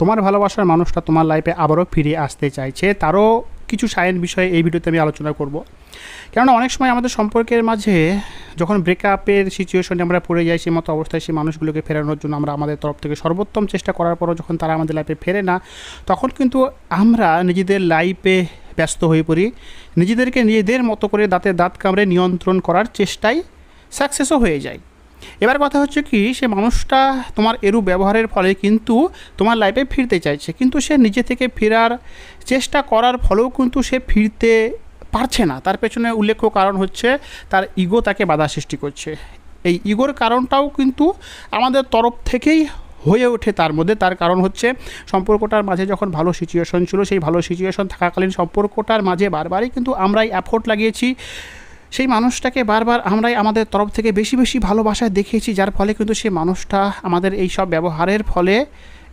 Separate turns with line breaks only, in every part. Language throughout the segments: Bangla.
তোমার ভালোবাসার মানুষটা তোমার লাইফে আবারও ফিরে আসতে চাইছে, তারও কিছু সায়েন্স বিষয়ে এই ভিডিওতে আমি আলোচনা করব। কেননা অনেক সময় আমাদের সম্পর্কের মাঝে যখন ব্রেকআপের সিচুয়েশনে আমরা পড়ে যাই, সেই মতো অবস্থায় সেই মানুষগুলোকে ফেরানোর জন্য আমরা আমাদের তরফ থেকে সর্বোত্তম চেষ্টা করার পরও যখন তারা আমাদের লাইফে ফেরে না, তখন কিন্তু আমরা নিজেদের লাইফে ব্যস্ত হয়ে পড়ি। নিজেদেরকে নিজেদের মতো করে দাঁতে দাঁত কামড়ে নিয়ন্ত্রণ করার চেষ্টায় সাকসেসও হয়ে যায় এবার কথা হচ্ছে কি, সে মানুষটা তোমার এরূপ ব্যবহারের ফলে কিন্তু তোমার লাইফে ফিরতে চাইছে। কিন্তু সে নিজে থেকে ফেরার চেষ্টা করার ফলেও কিন্তু সে ফিরতে পারছে না। তার পেছনে উল্লেখ্য কারণ হচ্ছে তার ইগো তাকে বাধা সৃষ্টি করছে। এই ইগোর কারণটাও কিন্তু আমাদের তরফ থেকেই হয়ে ওঠে তার মধ্যে। তার কারণ হচ্ছে সম্পর্কটার মাঝে যখন ভালো সিচুয়েশন ছিল, সেই ভালো সিচুয়েশন থাকাকালীন সম্পর্কটার মাঝে বারবারই কিন্তু আমরাই অ্যাফোর্ট লাগিয়েছি। সেই মানুষটাকে বারবার আমরাই আমাদের তরফ থেকে বেশি বেশি ভালোবাসায় দেখিয়েছি, যার ফলে কিন্তু সেই মানুষটা আমাদের এই সব ব্যবহারের ফলে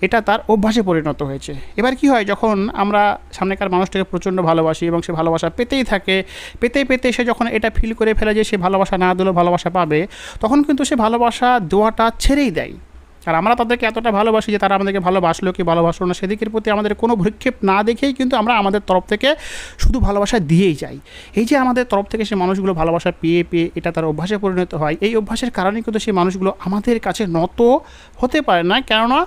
এটা তার অভ্যাসে পরিণত হয়েছে। এবার কি হয়, যখন আমরা সামনেকার মানুষটাকে প্রচণ্ড ভালোবাসি এবং সে ভালোবাসা পেতেই থাকে পেতে পেতে সে যখন এটা ফিল করে ফেলে যে সে ভালোবাসা না দিলেও ভালোবাসা পাবে, তখন কিন্তু সে ভালোবাসা দেওয়াটা ছেড়েই দেয়। আর আমরা তাদেরকে এতটা ভালোবাসি যে তারা আমাদেরকে ভালোবাসলো কি ভালোবাসলো না, সেদিকের প্রতি আমাদের কোনো ভ্রক্ষেপ না দেখেই কিন্তু আমরা আমাদের তরফ থেকে শুধু ভালোবাসা দিয়েই যাই। এই যে আমাদের তরফ থেকে সে মানুষগুলো ভালোবাসা পেয়ে পেয়ে এটা তার অভ্যাসে পরিণত হয়, এই অভ্যাসের কারণে কিন্তু সেই মানুষগুলো আমাদের কাছে নত হতে পারে না। কেননা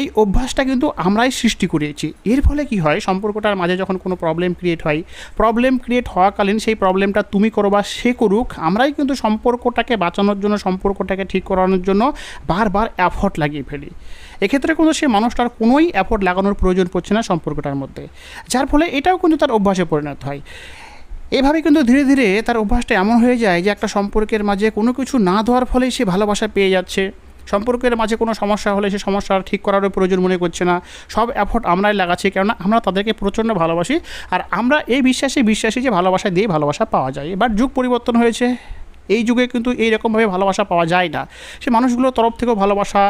এই অভ্যাসটা কিন্তু আমরাই সৃষ্টি করিয়েছি এর ফলে কি হয়, সম্পর্কটার মাঝে যখন কোনো প্রবলেম ক্রিয়েট হয় প্রবলেম ক্রিয়েট হওয়াকালীন সেই প্রবলেমটা তুমি করো বা সে করুক, আমরাই কিন্তু সম্পর্কটাকে বাঁচানোর জন্য, সম্পর্কটাকে ঠিক করানোর জন্য বারবার অ্যাফর্ট লাগিয়ে ফেলি। এক্ষেত্রে কিন্তু সে মানুষটার কোনোই অ্যাফোর্ট লাগানোর প্রয়োজন পড়ছে না সম্পর্কটার মধ্যে। যার ফলে এটাও কিন্তু তার অভ্যাসে পরিণত হয়। এভাবে কিন্তু ধীরে ধীরে তার অভ্যাসটা এমন হয়ে যায় যে একটা সম্পর্কের মাঝে কোনো কিছু না দেওয়ার ফলেই সে ভালোবাসা পেয়ে যাচ্ছে। সম্পর্কের মাঝে কোনো সমস্যা হলে সে সমস্যা ঠিক করারও প্রয়োজন মনে করছে না। সব অ্যাফোর্ট আমরাই লাগাচ্ছি কেননা আমরা তাদেরকে প্রচণ্ড ভালোবাসি। আর আমরা এই বিশ্বাসে বিশ্বাসী যে ভালোবাসা দিয়ে ভালোবাসা পাওয়া যায়। এবার যুগ পরিবর্তন হয়েছে। এই যুগে কিন্তু এইরকমভাবে ভালোবাসা পাওয়া যায় না। সে মানুষগুলোর তরফ থেকেও ভালোবাসা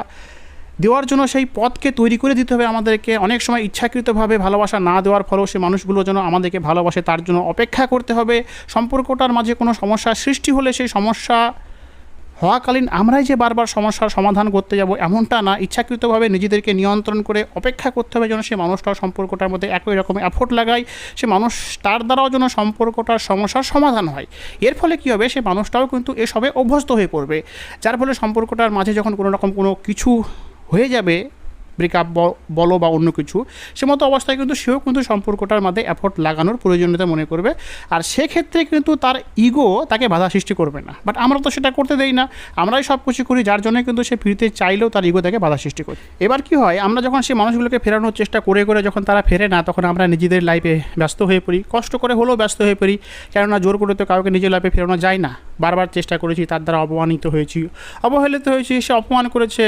দেওয়ার জন্য সেই পথকে তৈরি করে দিতে হবে আমাদেরকে। অনেক সময় ইচ্ছাকৃতভাবে ভালোবাসা না দেওয়ার ফলেও সে মানুষগুলো যেন আমাদেরকে ভালোবাসে, তার জন্য অপেক্ষা করতে হবে। সম্পর্কটার মাঝে কোনো সমস্যা সৃষ্টি হলে সেই সমস্যা হওয়াকালীন আমরাই যে বারবার সমস্যার সমাধান করতে যাব এমনটা না। ইচ্ছাকৃতভাবে নিজেদেরকে নিয়ন্ত্রণ করে অপেক্ষা করতে হবে যেন সে মানুষটার সম্পর্কটার মধ্যে একই রকম অ্যাফোর্ট লাগায়, সে মানুষ তার দ্বারাও যেন সম্পর্কটার সমস্যার সমাধান হয়। এর ফলে কী হবে? সে মানুষটাও কিন্তু এসবে অভ্যস্ত হয়ে পড়বে। যার ফলে সম্পর্কটার মাঝে যখন কোনো রকম কোনো কিছু হয়ে যাবে ব্রেকআপ বলো বা অন্য কিছু, সে মতো অবস্থায় কিন্তু সেও কিন্তু সম্পর্কটার মধ্যে অ্যাফোর্ট লাগানোর প্রয়োজনীয়তা মনে করবে। আর সেক্ষেত্রে কিন্তু তার ইগো তাকে বাধা সৃষ্টি করবে না। বাট আমরা তো সেটা করতে দেই না। আমরাই সব কিছু করি, যার জন্য কিন্তু সে ফিরতে চাইলেও তার ইগো তাকে বাধা সৃষ্টি করে। এবার কি হয়, আমরা যখন সেই মানুষগুলোকে ফেরানোর চেষ্টা করে করে যখন তারা ফেরে না, তখন আমরা নিজেদের লাইফে ব্যস্ত হয়ে পড়ি। কষ্ট করে হলেও ব্যস্ত হয়ে পড়ি। কেননা জোর করে তো কাউকে নিজের লাইফে ফেরানো যায় না। বারবার চেষ্টা করেছি, তার দ্বারা অপমানিত হয়েছি। অবহেলিত হয়েছি, সে অপমান করেছে।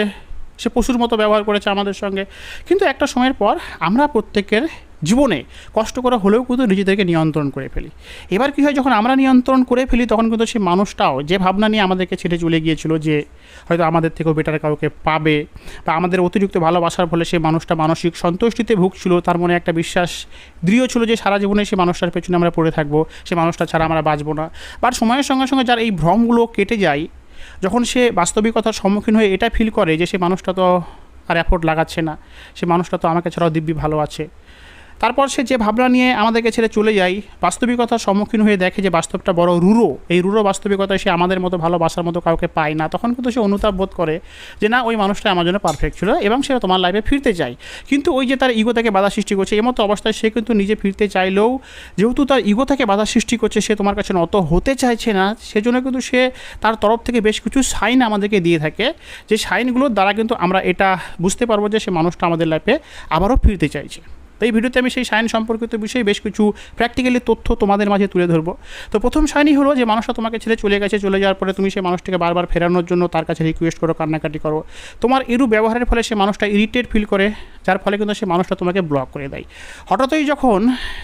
সে পশুর মতো ব্যবহার করেছে আমাদের সঙ্গে। কিন্তু একটা সময়ের পর আমরা প্রত্যেকের জীবনে কষ্ট করে হলেও কিন্তু নিজেদেরকে নিয়ন্ত্রণ করে ফেলি। এবার কী হয়, যখন আমরা নিয়ন্ত্রণ করে ফেলি, তখন কিন্তু সেই মানুষটাও যে ভাবনা নিয়ে আমাদেরকে ছেড়ে চলে গিয়েছিল যে হয়তো আমাদের থেকেও বেটার কাউকে পাবে বা আমাদের অতিরিক্ত ভালোবাসার ফলে সেই মানুষটা মানসিক সন্তুষ্টিতে ভুগছিল, তার মনে একটা বিশ্বাস দৃঢ় ছিল যে সারা জীবনে সেই মানুষটার পেছনে আমরা পড়ে থাকব, সেই মানুষটা ছাড়া আমরা বাঁচবো না। বাট সময়ের সঙ্গে সঙ্গে যার এই ভ্রমগুলো কেটে যায় যখন সে বাস্তবিকতার সম্মুখীন হয়ে এটা ফিল করে যে সে মানুষটা তো আর অ্যাফোর্ড লাগাচ্ছে না, সে মানুষটা তো আমাকে ছাড়াও দিব্যি ভালো আছে। তারপর সে যে ভাবনা নিয়ে আমাদেরকে ছেড়ে চলে যায়, বাস্তবিকতার সম্মুখীন হয়ে দেখে যে বাস্তবটা বড় রুরো এই রুরো বাস্তবিকতায় সে আমাদের মতো ভালোবাসার মতো কাউকে পায় না। তখন কিন্তু সে অনুতাপ বোধ করে যে, না, ওই মানুষটা আমার জন্য পারফেক্ট ছিল এবং সে তোমার লাইফে ফিরতে চায়। কিন্তু ওই যে তার ইগো থেকে বাধা সৃষ্টি করছে এই মতো অবস্থায় সে কিন্তু নিজে ফিরতে চাইলেও যেহেতু তার ইগো থেকে বাধা সৃষ্টি করছে, সে তোমার কাছে নত হতে চাইছে না। সেজন্য কিন্তু সে তার তরফ থেকে বেশ কিছু সাইন আমাদেরকে দিয়ে থাকে। যে সাইনগুলোর দ্বারা কিন্তু আমরা এটা বুঝতে পারব যে সে মানুষটা আমাদের লাইফে আবারও ফিরতে চাইছে। তো এই ভিডিওতে আমি সেই সাইন সম্পর্কিত বিষয়ে বেশ কিছু প্র্যাকটিক্যালি তথ্য তোমাদের মাঝে তুলে ধরবো। তো প্রথম সাইনই হলো যে মানুষটা তোমাকে ছেড়ে চলে গেছে, চলে যাওয়ার পরে তুমি সেই মানুষটাকে বারবার ফেরানোর জন্য তার কাছে রিকোয়েস্ট করো, কান্নাকাটি করো। তোমার এরু ব্যবহারের ফলে সে মানুষটা ইরিটেট ফিল করে, যার ফলে কিন্তু সে মানুষটা তোমাকে ব্লক করে দেয়। হঠাৎই যখন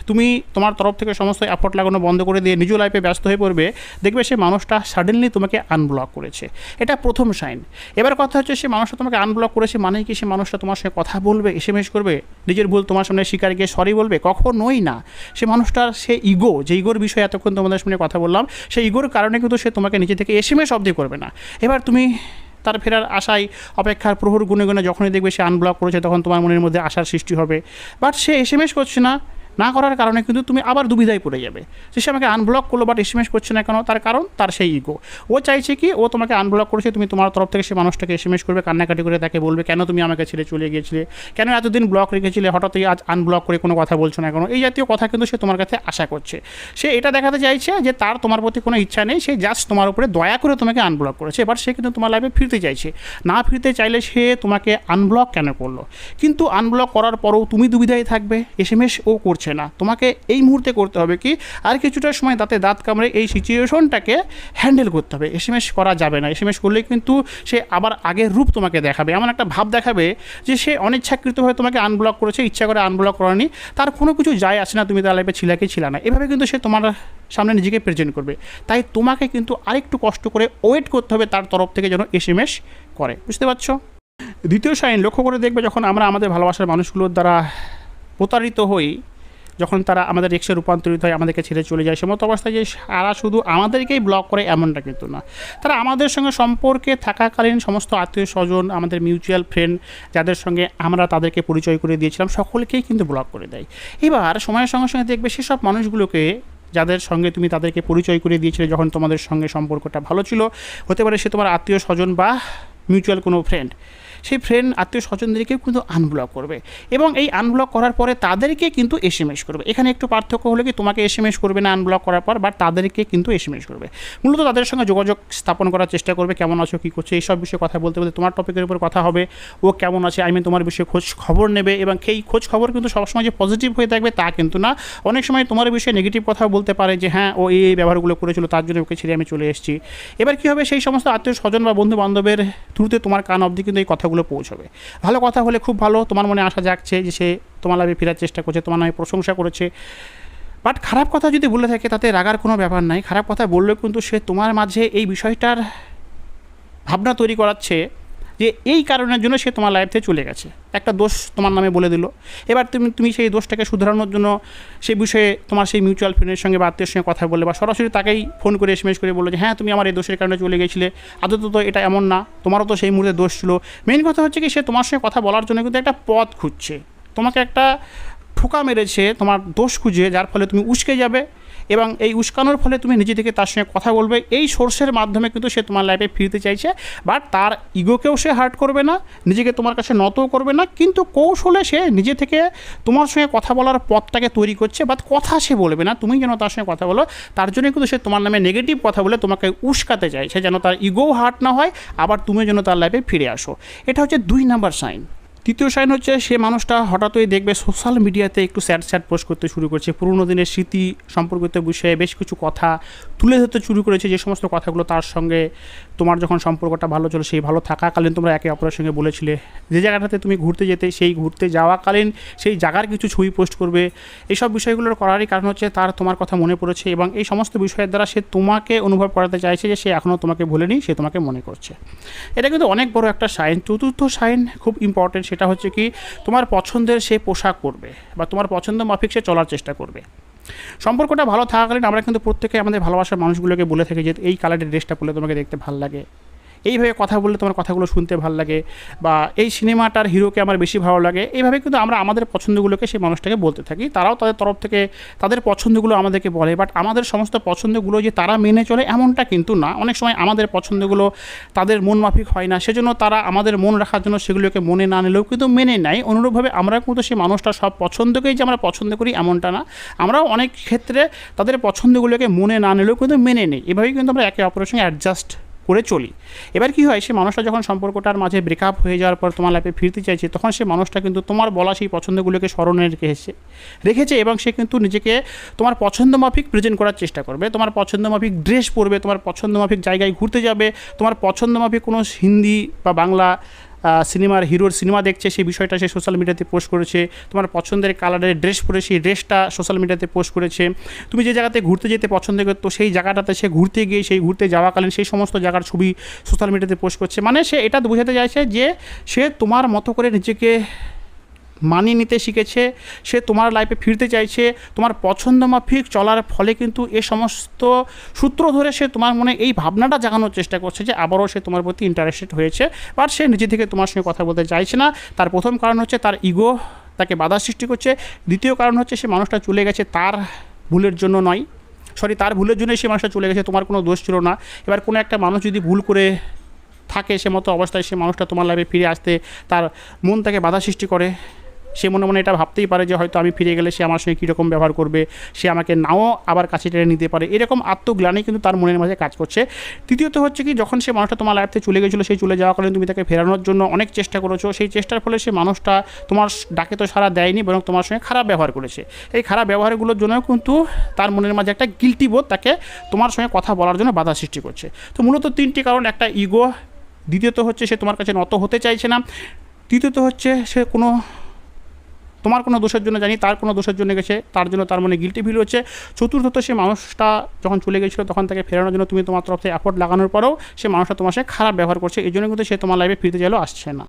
তুমি তোমার তরফ থেকে সমস্ত অ্যাফোর্ট লাগানো বন্ধ করে দিয়ে নিজ লাইফে ব্যস্ত হয়ে পড়বে, দেখবে সে মানুষটা সাডেনলি তোমাকে আনব্লক করেছে। এটা প্রথম সাইন এবার কথা হচ্ছে সে মানুষটা তোমাকে আনব্লক করেছে মানে কি সে মানুষটা তোমার সঙ্গে কথা বলবে এস এম এস করবে, নিজের ভুল তোমার সামনে গিয়ে সরি বলবে? কখনোই না। সে মানুষটার সে ইগো, যে ইগোর বিষয়ে এতক্ষণ তোমাদের সামনে কথা বললাম সেই ইগোর কারণে কিন্তু সে তোমাকে নিজে থেকে এস এম এস অবধি করবে না। এবার তুমি তার ফেরার আশায়, অপেক্ষার প্রহর গুনে গুনে যখনই দেখবে সে আনব্লক করেছে, তখন তোমার মনের মধ্যে আশার সৃষ্টি হবে। বাট সে এস করছে না। না করার কারণে কিন্তু তুমি আবার দুবিধায় পড়ে যাবে। সে আমাকে আনব্লক করল বাট এস করছে না কেন, তার কারণ তার সেই ইগো ও চাইছে কি, ও তোমাকে আনব্লক করেছে, তুমি তোমার তরফ থেকে সে মানুষটাকে এস করবে, কান্নাকাটি করে তাকে বলবে, কেন তুমি আমাকে ছেড়ে চলে গিয়েছিলে? কেন এতদিন ব্লক রেখেছিলে? হঠাৎই আজ আনব্লক করে কোনো কথা বলছো না কেন? এই জাতীয় কথা কিন্তু সে তোমার কাছে আশা করছে। সে এটা দেখাতে চাইছে যে তার তোমার প্রতি কোনো ইচ্ছা নেই, সে জাস্ট তোমার উপরে দয়া করে তোমাকে আনব্লক করেছে এবার সে কিন্তু তোমার লাইফে ফিরতে চাইছে। না ফিরতে চাইলে সে তোমাকে আনব্লক কেন করল? কিন্তু আনব্লক করার পরেও তুমি দুবিধায় থাকবে এস ও করছে না। তোমাকে এই মুহূর্তে করতে হবে কি, আর কিছুটা সময় দাঁতে দাঁত কামড়ে এই সিচুয়েশনটাকে হ্যান্ডেল করতে হবে। এস করা যাবে না। এস করলে কিন্তু সে আবার আগের রূপ তোমাকে দেখাবে। এমন একটা ভাব দেখাবে যে সে অনিচ্ছাকৃতভাবে তোমাকে আনব্লক করেছে, ইচ্ছা করে আনব্লক করেনি। তার কোনো কিছু যায় আসে না, তুমি তার লাইফে ছিলাকে ছিলা না এভাবে কিন্তু সে তোমার সামনে নিজেকে প্রেজেন্ট করবে। তাই তোমাকে কিন্তু আরেকটু কষ্ট করে ওয়েট করতে হবে তার তরফ থেকে যেন এস এম এস করে। বুঝতে পারছ? দ্বিতীয় সাইন, লক্ষ্য করে দেখবে যখন আমরা আমাদের ভালোবাসার মানুষগুলোর দ্বারা প্রতারিত হই যখন তারা আমাদের রিক্সে রূপান্তরিত হয়, আমাদেরকে ছেড়ে চলে যায় সেমতো অবস্থায় যে তারা শুধু আমাদেরকেই ব্লক করে এমনটা কিন্তু না। তারা আমাদের সঙ্গে সম্পর্কে থাকাকালীন সমস্ত আত্মীয় স্বজন আমাদের মিউচুয়াল ফ্রেন্ড যাদের সঙ্গে আমরা তাদেরকে পরিচয় করে দিয়েছিলাম, সকলকেই কিন্তু ব্লক করে দেয়। এবার সময়ের সঙ্গে সঙ্গে দেখবে সেসব মানুষগুলোকে যাদের সঙ্গে তুমি তাদেরকে পরিচয় করে দিয়েছিলে, যখন তোমাদের সঙ্গে সম্পর্কটা ভালো ছিল, হতে পারে সে তোমার আত্মীয় স্বজন বা মিউচুয়াল কোনো ফ্রেন্ড সেই ফ্রেন্ড আত্মীয় স্বজনদেরকেও কিন্তু আনব্লক করবে। এবং এই আনব্লক করার পরে তাদেরকে কিন্তু এস এম এস করবে। এখানে একটু পার্থক্য হলো কি, তোমাকে এস এম এস করবে না আনব্লক করার পর বাট তাদেরকে কিন্তু এস এম এস করবে। মূলত তাদের সঙ্গে যোগাযোগ স্থাপন করার চেষ্টা করবে, কেমন আছো, কী করছ, এইসব বিষয়ে কথা বলতে বলতে তোমার টপিকের উপর কথা হবে। ও কেমন আছে আই মিন তোমার বিষয়ে খোঁজ খবর নেবে এবং সেই খোঁজ খবর কিন্তু সবসময় যে পজিটিভ হয়ে থাকবে তা কিন্তু না। অনেক সময় তোমার বিষয়ে নেগেটিভ কথা বলতে পারে যে হ্যাঁ ও এই ব্যবহারগুলো করেছিল, তার জন্য ওকে ছেড়ে আমি চলে এসেছি। এবার কী হবে, সেই সমস্ত আত্মীয় স্বজন বা বন্ধু বান্ধবের থ্রুতে তোমার কান অবধি কিন্তু এই কথাগুলো পৌঁছবে। ভালো কথা হলে খুব ভালো, তোমার মনে আসা জাগছে যে সে তোমার লাভে ফেরার চেষ্টা করছে, তোমার নামে প্রশংসা করেছে। বাট খারাপ কথা যদি বলে থাকে, তাতে রাগার কোনো ব্যাপার নাই। খারাপ কথা বললেও কিন্তু সে তোমার মাঝে এই বিষয়টার ভাবনা তৈরি করাচ্ছে। যে এই কারণের জন্য সে তোমার লাইফ থেকে চলে গেছে। একটা দোষ তোমার নামে বলে দিল। এবার তুমি তুমি সেই দোষটাকে শুধরানোর জন্য সেই বিষয়ে তোমার সেই মিউচুয়াল ফ্রেন্ডের সঙ্গে বা আত্মীয়ের সঙ্গে কথা বলে বা সরাসরি তাকেই ফোন করে এসএমএস করে বলল যে হ্যাঁ তুমি আমার এই দোষের কারণে চলে গেছিলে। আদত তো এটা এমন না। তোমারও তো সেই মুহূর্তে দোষ ছিল। মেন কথা হচ্ছে কি, সে তোমার সঙ্গে কথা বলার জন্য কিন্তু একটা পথ খুঁজছে। তোমাকে একটা ঠোকা মেরেছে, তোমার দোষ খুঁজে, যার ফলে তুমি উস্কে যাবে। এবং এই উস্কানোর ফলে তুমি নিজে থেকে তার সঙ্গে কথা বলবে। এই সোর্সের মাধ্যমে কিন্তু সে তোমার লাইফে ফিরতে চাইছে। বাট তার ইগোকেও সে হার্ট করবে না, নিজেকে তোমার কাছে নতও করবে না। কিন্তু কৌশলে সে নিজে থেকে তোমার সঙ্গে কথা বলার পথটাকে তৈরি করছে। বাট কথা সে বলবে না, তুমি যেন তার সঙ্গে কথা বলো। তার জন্য কিন্তু সে তোমার নামে নেগেটিভ কথা বলে তোমাকে উস্কাতে চাইছে যেন তার ইগোও হার্ট না হয়, আবার তুমি যেন তার লাইফে ফিরে আসো। এটা হচ্ছে দুই নাম্বার সাইন তৃতীয় সাইন হচ্ছে, সে মানুষটা হঠাৎই দেখবে সোশ্যাল মিডিয়াতে একটু স্যাড স্যাড পোস্ট করতে শুরু করছে। পুরোনো দিনের স্মৃতি সম্পর্কিত বিষয়ে বেশ কিছু কথা তুলে ধরতে শুরু করেছে। যে সমস্ত কথাগুলো তার সঙ্গে তোমার যখন সম্পর্কটা ভালো ছিল, সেই ভালো থাকাকালীন তোমরা একে অপরের সঙ্গে বলেছিলে। যে জায়গাটাতে তুমি ঘুরতে যেতে, সেই ঘুরতে যাওয়াকালীন সেই জায়গার কিছু ছবি পোস্ট করবে। এইসব বিষয়গুলোর করারই কারণ হচ্ছে, তার তোমার কথা মনে পড়েছে এবং এই সমস্ত বিষয়ের দ্বারা সে তোমাকে অনুভব করাতে চাইছে যে সে এখনও তোমাকে ভুলেনি, সে তোমাকে মনে করছে। এটা কিন্তু অনেক বড় একটা সাইন। চতুর্থ সাইন খুব ইম্পর্টেন্ট সেটা হচ্ছে কি, তোমার পছন্দের সে পোশাক পরবে বা তোমার পছন্দ মাফিক সে চলার চেষ্টা করবে। সম্পর্কটা ভালো থাকাকালীন আমরা কিন্তু প্রত্যেকে আমাদের ভালোবাসার মানুষগুলোকে বলে থাকি যে, এই কালারের ড্রেসটা পরলে তোমাকে দেখতে ভালো লাগে। এইভাবে কথা বললে তোমার কথাগুলো শুনতে ভালো লাগে বা এই সিনেমাটার হিরোকে আমার বেশি ভালো লাগে। এইভাবে কিন্তু আমরা আমাদের পছন্দগুলোকে সেই মানুষটাকে বলতে থাকি। তারাও তাদের তরফ থেকে তাদের পছন্দগুলো আমাদেরকে বলে। বাট আমাদের সমস্ত পছন্দগুলো যে তারা মেনে চলে এমনটা কিন্তু না। অনেক সময় আমাদের পছন্দগুলো তাদের মন মাফিক হয় না। সেজন্য তারা আমাদের মন রাখার জন্য সেগুলোকে মনে না নিলেও কিন্তু মেনে নেয়। অনুরূপভাবে আমরা কিন্তু সেই মানুষটা সব পছন্দকেই যে আমরা পছন্দ করি এমনটা না। আমরাও অনেক ক্ষেত্রে তাদের পছন্দগুলোকে মনে না নিলেও কিন্তু মেনে নিই। এভাবেই কিন্তু আমরা একে অপরের সঙ্গে অ্যাডজাস্ট করে চলি। এবার কি হয়, সে মানুষটা যখন সম্পর্কটার মাঝে ব্রেকআপ হয়ে যাওয়ার পর তোমার লাইফে ফিরতে চাইছে, তখন সে মানুষটা কিন্তু তোমার বলা সেই পছন্দগুলোকে স্মরণে রেখেছে রেখেছে এবং সে কিন্তু নিজেকে তোমার পছন্দ মাফিক প্রেজেন্ট করার চেষ্টা করবে। তোমার পছন্দ মাফিক ড্রেস পরবে, তোমার পছন্দ মাফিক জায়গায় ঘুরতে যাবে, তোমার পছন্দ মাফিক কোনো হিন্দি বা বাংলা সিনেমার হিরোর সিনেমা দেখছে, সেই বিষয়টা সে সোশ্যাল মিডিয়াতে পোস্ট করেছে। তোমার পছন্দের কালারের ড্রেস পরে সেই ড্রেসটা সোশ্যাল মিডিয়াতে পোস্ট করেছে। তুমি যে জায়গাতে ঘুরতে যেতে পছন্দ করতো সেই জায়গাটাতে সে ঘুরতে গিয়ে, সেই ঘুরতে যাওয়াকালীন সেই সমস্ত জায়গার ছবি সোশ্যাল মিডিয়াতে পোস্ট করছে। মানে সে এটা বোঝাতে চাইছে যে সে তোমার মতো করে নিজেকে মানিয়ে নিতে শিখেছে, সে তোমার লাইফে ফিরতে চাইছে, তোমার পছন্দ মাফিক চলার ফলে কিন্তু এ সমস্ত সূত্র ধরে সে তোমার মনে এই ভাবনাটা জাগানোর চেষ্টা করছে যে আবারও সে তোমার প্রতি ইন্টারেস্টেড হয়েছে বাট সে নিজে থেকে তোমার সঙ্গে কথা বলতে চাইছে না। তার প্রথম কারণ হচ্ছে তার ইগো তাকে বাধা সৃষ্টি করছে। দ্বিতীয় কারণ হচ্ছে সে মানুষটা চলে গেছে তার ভুলের জন্য নয়। সরি তার ভুলের জন্যই সে মানুষটা চলে গেছে, তোমার কোনো দোষ ছিল না। এবার কোনো একটা মানুষ যদি ভুল করে থাকে সে মতো অবস্থায় সে মানুষটা তোমার লাইফে ফিরে আসতে তার মন তাকে বাধা সৃষ্টি করে। সে মনে মনে এটা ভাবতেই পারে যে হয়তো আমি ফিরে গেলে সে আমার সঙ্গে কীরকম ব্যবহার করবে, সে আমাকে নাও আবার কাছে টেনে নিতে পারে। এরকম আত্মগ্লানি কিন্তু তার মনের মাঝে কাজ করছে। তৃতীয়ত হচ্ছে কি, যখন সে মানুষটা তোমার লাইফ থেকে চলে গেছিল, সেই চলে যাওয়া কারণে তুমি তাকে ফেরানোর জন্য অনেক চেষ্টা করেছ। সেই চেষ্টার ফলে সে মানুষটা তোমার ডাকে তো সারা দেয়নি, বরং তোমার সঙ্গে খারাপ ব্যবহার করেছে। এই খারাপ ব্যবহারগুলোর জন্য কিন্তু তার মনের মাঝে একটা গিলটি বোধ তাকে তোমার সঙ্গে কথা বলার জন্য বাধা সৃষ্টি করছে। তো মূলত তিনটি কারণ, একটা ইগো দ্বিতীয়ত হচ্ছে সে তোমার কাছে নত হতে চাইছে না। তৃতীয়ত হচ্ছে সে কোনো তোমার কোনো দোষের জন্য জানি, তার কোনো দোষের জন্য গেছে, তার জন্য তার মনে গিলটি ফিল হচ্ছে। চতুর্থত সে মানুষটা যখন চলে গেছিল, তখন তাকে ফেরানোর জন্য তুমি তোমার তরফ থেকে এফোর্ট লাগানোর পরেও সে মানুষটা তোমার সাথে খারাপ ব্যবহার করছে এই জন্য কিন্তু সে তোমার লাইফে ফিরতে চাইলেও আসছে না।